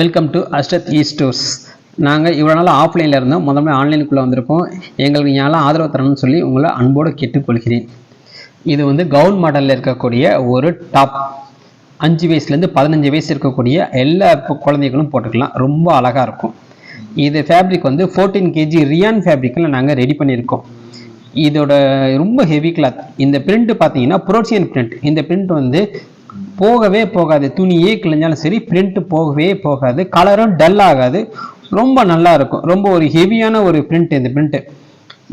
Welcome to அஷ்டத் இ stores நாங்கள் இவ்வளோ நாள் ஆஃப்லைனில் இருந்தோம். முதல்ல ஆன்லைனுக்குள்ளே வந்திருக்கோம் எங்களுக்கு ஞாபகம் ஆதரவு தரணும்னு சொல்லி உங்களை அன்போடு கேட்டுக்கொள்கிறேன். இது வந்து கவுன் மாடலில் இருக்கக்கூடிய ஒரு டாப் அஞ்சு வயசுலேருந்து பதினஞ்சு வயசு இருக்கக்கூடிய எல்லா குழந்தைகளும் போட்டுக்கலாம். ரொம்ப அழகாக இருக்கும். இது ஃபேப்ரிக் வந்து ஃபோர்டீன் கேஜி ரியான் ஃபேப்ரிக்கில் நாங்கள் ரெடி பண்ணியிருக்கோம். இதோட ரொம்ப ஹெவி கிளாத் இந்த பிரிண்ட் பார்த்தீங்கன்னா புரோசியன் பிரிண்ட் இந்த பிரிண்ட் வந்து போகவே போகாது. துணியே கிழிஞ்சாலும் சரி பிரிண்ட் போகவே போகாது. கலரும் டல் ஆகாது. ரொம்ப நல்லா இருக்கும். ரொம்ப ஒரு ஹெவியான ஒரு பிரிண்ட் இந்த பிரிண்ட்டு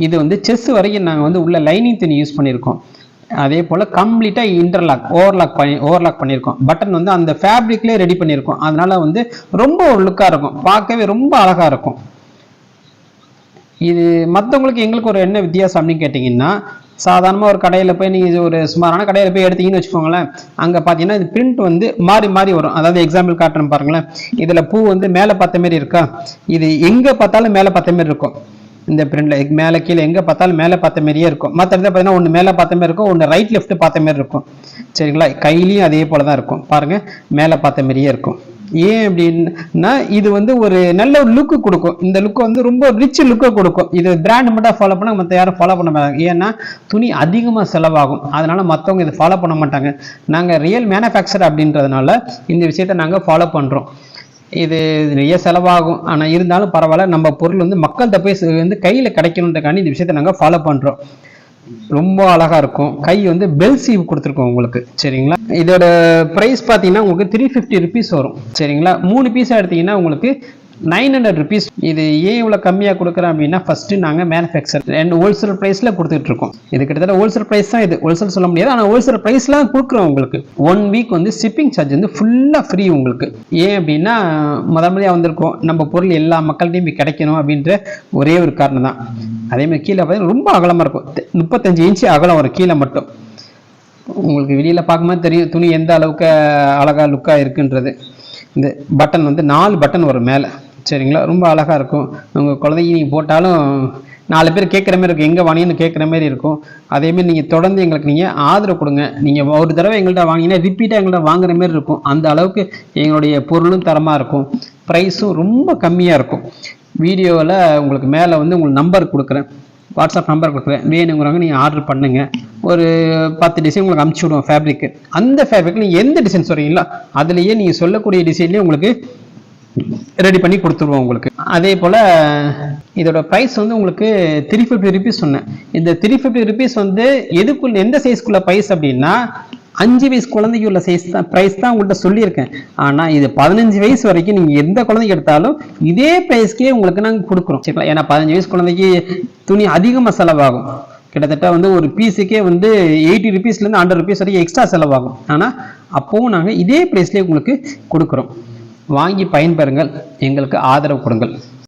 இது வந்து செஸ் வரைக்கும் நாங்கள் வந்து உள்ள லைனிங் துணி யூஸ் பண்ணியிருக்கோம். அதே போல் கம்ப்ளீட்டாக இன்டர்லாக் ஓவர்லாக் பண்ணி ஓவர்லாக் பண்ணியிருக்கோம். பட்டன் வந்து அந்த ஃபேப்ரிக்லேயே ரெடி பண்ணியிருக்கோம். அதனால வந்து ரொம்ப ஒரு லுக்காக இருக்கும். பார்க்கவே ரொம்ப அழகாக இருக்கும். இது மற்றவங்களுக்கு எங்களுக்கு ஒரு என்ன வித்தியாசம் அப்படின்னு கேட்டிங்கன்னா சாதாரணமாக ஒரு கடையில் போய் நீங்கள் ஒரு சுமாரான கடையில் போய் எடுத்தீங்கன்னு வச்சுக்கோங்களேன். அங்கே பார்த்தீங்கன்னா இது பிரிண்ட் வந்து மாறி மாறி வரும். அதாவது எக்ஸாம்பிள் காட்டுறேன் பாருங்களேன். இதில் பூ வந்து மேலே பார்த்த மாரி இருக்கா? இது எங்கே பார்த்தாலும் மேலே பார்த்த மாரி இருக்கும். இந்த பிரிண்டில் மேலே கீழே எங்கே பார்த்தாலும் மேலே பார்த்த மாதிரியே இருக்கும். மற்ற இடத்துல பார்த்தீங்கன்னா ஒன்று மேலே பார்த்த மாரி இருக்கும் ஒன்று ரைட் லெஃப்ட் பார்த்த மாரி இருக்கும். சரிங்களா? கையிலையும் அதே போல தான் இருக்கும். பாருங்கள் மேலே பார்த்த மாதிரியே இருக்கும். ஏன் அப்படின்னா இது வந்து ஒரு நல்ல ஒரு லுக்கு கொடுக்கும். இந்த லுக்கு வந்து ரொம்ப ரிச் லுக்கை கொடுக்கும். இது பிராண்ட் மட்டும் ஃபாலோ பண்ணால் மற்ற யாரும் ஃபாலோ பண்ண மாட்டாங்க. ஏன்னா துணி அதிகமாக செலவாகும். அதனால் மற்றவங்க இதை ஃபாலோ பண்ண மாட்டாங்க. நாங்கள் ரியல் மேனுஃபேக்சர் அப்படின்றதுனால இந்த விஷயத்தை நாங்கள் ஃபாலோ பண்ணுறோம் இது நிறைய செலவாகும். ஆனால் இருந்தாலும் பரவாயில்ல. நம்ம பொருள் வந்து மக்கள்கிட்ட போய் வந்து கையில் கிடைக்கணுன்றக்காண்டி இந்த விஷயத்தை நாங்கள் ஃபாலோ பண்ணுறோம் ரொம்ப அழகா இருக்கும். கை வந்து பெல் சீவ் கொடுத்துருக்கோம் உங்களுக்கு. சரிங்களா? இதோட ப்ரைஸ் பார்த்தீங்கன்னா உங்களுக்கு த்ரீ ஃபிஃப்டி ருபீஸ் வரும். சரிங்களா? மூணு பீஸாக எடுத்தீங்கன்னா உங்களுக்கு நைன் ஹண்ட்ரட் ருபீஸ் இது ஏன் இவ்வளோ கம்மியாக கொடுக்குறோம் அப்படின்னா ஃபஸ்ட்டு நாங்கள் மேனுஃபேக்சர் அண்ட் ஹோல்சேல் ப்ரைஸில் கொடுத்துட்டு இருக்கோம். இது கிட்டத்தட்ட ஹோல்சேல் ப்ரைஸ் தான் இது. ஹோல்சேல் சொல்ல முடியாது. ஆனால் ஹோல்சேல் ப்ரைஸ்லாம் கொடுக்குறோம் உங்களுக்கு. ஒன் வீக் வந்து ஷிப்பிங் சார்ஜ் வந்து ஃபுல்லாக ஃப்ரீ உங்களுக்கு. ஏன் அப்படின்னா முதல் முறையாக வந்திருக்கோம். நம்ம பொருள் எல்லா மக்கள்கிட்டையும் கிடைக்கணும் அப்படின்ற ஒரே ஒரு காரணம் தான். அதே மாதிரி கீழே பார்த்தீங்கன்னா ரொம்ப அகலமாக இருக்கும். முப்பத்தஞ்சு இன்ச்சு அகலம் வரும் கீழே மட்டும். உங்களுக்கு வெளியில் பார்க்கும்போது தெரியும் துணி எந்த அளவுக்கு அழகாக லுக்காக இருக்குன்றது. இந்த பட்டன் வந்து நாலு பட்டன் வரும் மேலே. சரிங்களா? ரொம்ப அழகாக இருக்கும். உங்கள் குழந்தைங்க நீங்கள் போட்டாலும் நாலு பேர் கேட்குற மாதிரி இருக்கும். எங்கே வாங்கினு கேட்குற மாதிரி இருக்கும். அதேமாதிரி நீங்கள் தொடர்ந்து எங்களுக்கு நீங்கள் ஆதரவு கொடுங்க. நீங்கள் ஒரு தடவை எங்கள்கிட்ட வாங்கினீங்கன்னா ரிப்பீட்டாக எங்கள்கிட்ட வாங்குற மாதிரி இருக்கும். அந்த அளவுக்கு எங்களுடைய பொருளும் தரமாக இருக்கும். ப்ரைஸும் ரொம்ப கம்மியாக இருக்கும். வீடியோவில் உங்களுக்கு மேலே வந்து உங்களுக்கு நம்பர் கொடுக்குறேன். வாட்ஸ்அப் நம்பர் கொடுக்குறேன். வேணுங்கிறவங்க நீங்கள் ஆர்டர் பண்ணுங்கள் ஒரு பத்து டிசைன் உங்களுக்கு அமுச்சு விடுவோம் ஃபேப்ரிக்கு அந்த ஃபேப்ரிக் நீங்கள் எந்த டிசைன் சொல்கிறீங்களோ அதுலேயே நீங்கள் சொல்லக்கூடிய டிசைன்லேயே உங்களுக்கு ரெடி பண்ணி கொடுத்துருவோம் உங்களுக்கு. அதே போல் இதோட ப்ரைஸ் வந்து உங்களுக்கு த்ரீ ஃபிஃப்டி ருபீஸ் சொன்னேன். இந்த த்ரீ ஃபிஃப்டி ருபீஸ் வந்து எதுக்குள்ள எந்த சைஸ்க்குள்ள ப்ரைஸ் அப்படின்னா அஞ்சு வயசு குழந்தைக்கு உள்ள சைஸ் தான் ப்ரைஸ் தான் உங்கள்கிட்ட சொல்லியிருக்கேன். ஆனால் இது பதினஞ்சு வயசு வரைக்கும் நீங்கள் எந்த குழந்தைக்கு எடுத்தாலும் இதே ப்ரைஸ்க்கே உங்களுக்கு நாங்கள் கொடுக்குறோம். சரிங்களா? ஏன்னா பதினஞ்சு வயசு குழந்தைக்கு துணி அதிகமாக செலவாகும். கிட்டத்தட்ட வந்து ஒரு பீஸுக்கே வந்து எயிட்டி ருபீஸ்லேருந்து ஹண்ட்ரட் ருபீஸ் வரைக்கும் எக்ஸ்ட்ரா செலவாகும். ஆனால் அப்போவும் நாங்கள் இதே ப்ரைஸ்லேயே உங்களுக்கு கொடுக்குறோம். வாங்கி பயன்பெறுங்கள். எங்களுக்கு ஆதரவு கொடுங்கள்.